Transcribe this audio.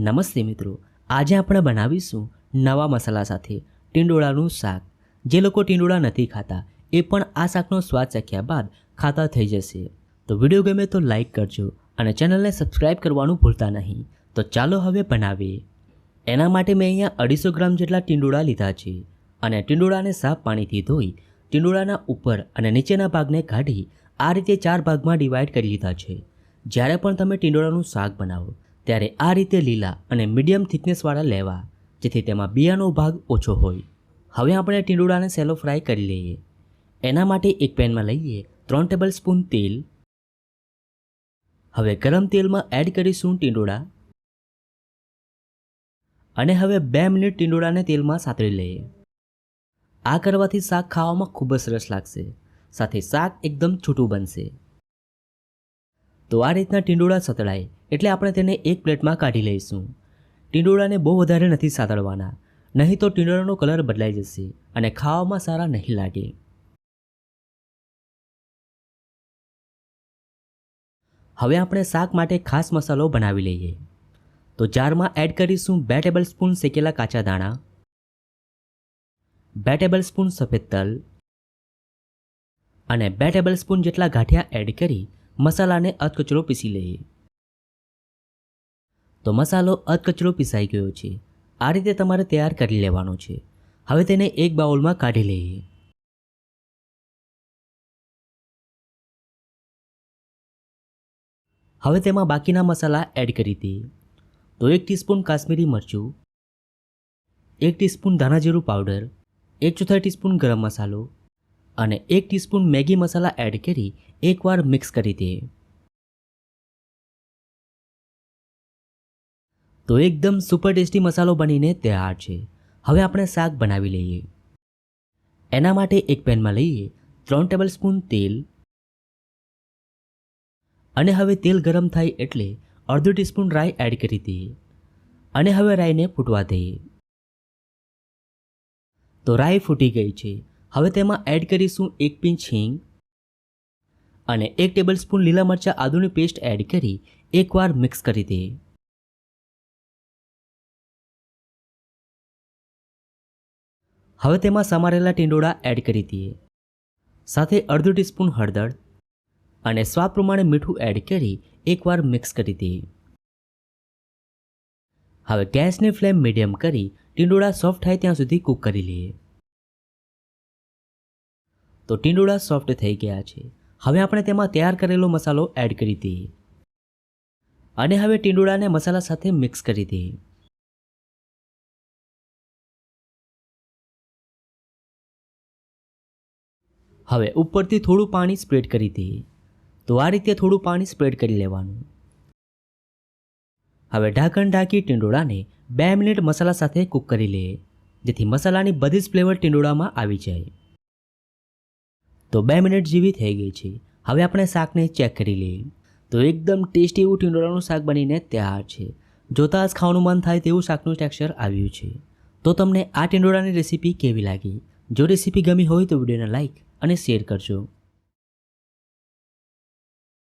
નમસ્તે મિત્રો, આજે આપણે બનાવીશું નવા મસાલા સાથે ટીંડોળાનું શાક. જે લોકો ટીંડોળા નથી ખાતા, એ પણ આ શાકનો સ્વાદ ચાખ્યા બાદ ખાતા થઈ જશે. તો વીડિયો ગમે તો લાઈક કરજો અને ચેનલને સબસ્ક્રાઈબ કરવાનું ભૂલતા નહીં. તો ચાલો હવે બનાવીએ. એના માટે મેં અહીંયા અઢીસો ગ્રામ જેટલા ટીંડોળા લીધા છે અને ટીંડોળાને સાફ પાણીથી ધોઈ ટીંડોળાના ઉપર અને નીચેના ભાગને કાઢી આ રીતે ચાર ભાગમાં ડિવાઈડ કરી લીધા છે. જ્યારે પણ તમે ટીંડોળાનું શાક બનાવો ત્યારે આ રીતે લીલા અને મીડિયમ થિકનેસવાળા લેવા, જેથી તેમાં બિયાનો ભાગ ઓછો હોય. હવે આપણે ટીંડોળાને સેલો ફ્રાય કરી લઈએ. એના માટે એક પેનમાં લઈએ ત્રણ ટેબલ સ્પૂન તેલ. હવે ગરમ તેલમાં એડ કરીશું ટીંડોળા. અને હવે બે મિનિટ ટીંડોળાને તેલમાં સાતળી લઈએ. આ કરવાથી શાક ખાવામાં ખૂબ જ સરસ લાગશે. સાથે શાક એકદમ છૂટું બનશે. તો આ રીતના ટીંડોળા સતળાય. એટલે આપણે તેને એક પ્લેટમાં કાઢી લઈશું. ટીંડોળાને બહુ વધારે નથી સાતળવાના નહીં તો ટીંડોળાનો કલર બદલાઈ જશે અને ખાવામાં સારા નહીં લાગે. હવે આપણે શાક માટે ખાસ મસાલો બનાવી લઈએ. તો જારમાં એડ કરીશું બે ટેબલ સ્પૂન શેકેલા કાચા દાણા. બે ટેબલ સ્પૂન સફેદ તલ. અને બે ટેબલ સ્પૂન જેટલા ગાંઠિયા એડ કરી મસાલાને અધકચરો પીસી લઈએ. તો મસાલો અધકચરો પીસાઈ ગયો છે. આ રીતે તમારે તૈયાર કરી લેવાનો છે. હવે તેને એક બાઉલમાં કાઢી લઈએ. હવે તેમાં બાકીના મસાલા એડ કરી દઈએ. તો એક ટીસ્પૂન કાશ્મીરી મરચું, એક ટીસ્પૂન ધાણાજીરું પાવડર, એક ચોથાઈ ટીસ્પૂન ગરમ મસાલો અને એક ટીસ્પૂન મેગી મસાલા એડ કરી એકવાર મિક્સ કરી દઈએ. તો એકદમ સુપર ટેસ્ટી મસાલો બનીને તૈયાર છે. હવે આપણે શાક બનાવી લઈએ. એના માટે એક પેનમાં લઈએ ત્રણ ટેબલ સ્પૂન તેલ. અને હવે તેલ ગરમ થાય એટલે અડધો ટીસ્પૂન રાઈ એડ કરી દઈએ. અને હવે રાઈને ફૂટવા દઈએ. તો રાઈ ફૂટી ગઈ છે. હવે તેમાં એડ કરીશું એક પિંચ હિંગ. અને એક ટેબલ સ્પૂન લીલા મરચાં આદુની પેસ્ટ એડ કરી એકવાર મિક્સ કરી દઈએ. હવે તેમાં સમારેલા ટીંડોળા એડ કરી દઈએ. સાથે અડધું ટીસ્પૂન હળદર અને સ્વાદ પ્રમાણે મીઠું એડ કરી એકવાર મિક્સ કરી દઈએ. હવે ગેસની ફ્લેમ મીડિયમ કરી ટીંડોળા સોફ્ટ થાય ત્યાં સુધી કૂક કરી લઈએ. તો ટીંડોળા સોફ્ટ થઈ ગયા છે. હવે આપણે તેમાં તૈયાર કરેલો મસાલો એડ કરી દઈએ. અને હવે ટીંડોળાને મસાલા સાથે મિક્સ કરી દઈએ. હવે ઉપરથી થોડું પાણી સ્પ્રેડ કરી દઈએ તો આ રીતે થોડું પાણી સ્પ્રેડ કરી લેવાનું. હવે ઢાંકણ ઢાંકી ટીંડોળાને બે મિનિટ મસાલા સાથે કૂક કરી લઈએ જેથી મસાલાની બધી જ ફ્લેવર ટીંડોળામાં આવી જાય. તો બે મિનિટ જેવી થઈ ગઈ છે. હવે આપણે શાકને ચેક કરી લઈએ. તો એકદમ ટેસ્ટી એવું ટીંડોળાનું શાક બનીને તૈયાર છે. જોતાં જ ખાવાનું મન થાય તેવું શાકનું ટેક્સચર આવ્યું છે. તો તમને આ ટીંડોળાની રેસીપી કેવી લાગી? જો રેસીપી ગમી હોય તો વિડીયોને લાઇક અને શેર કરજો.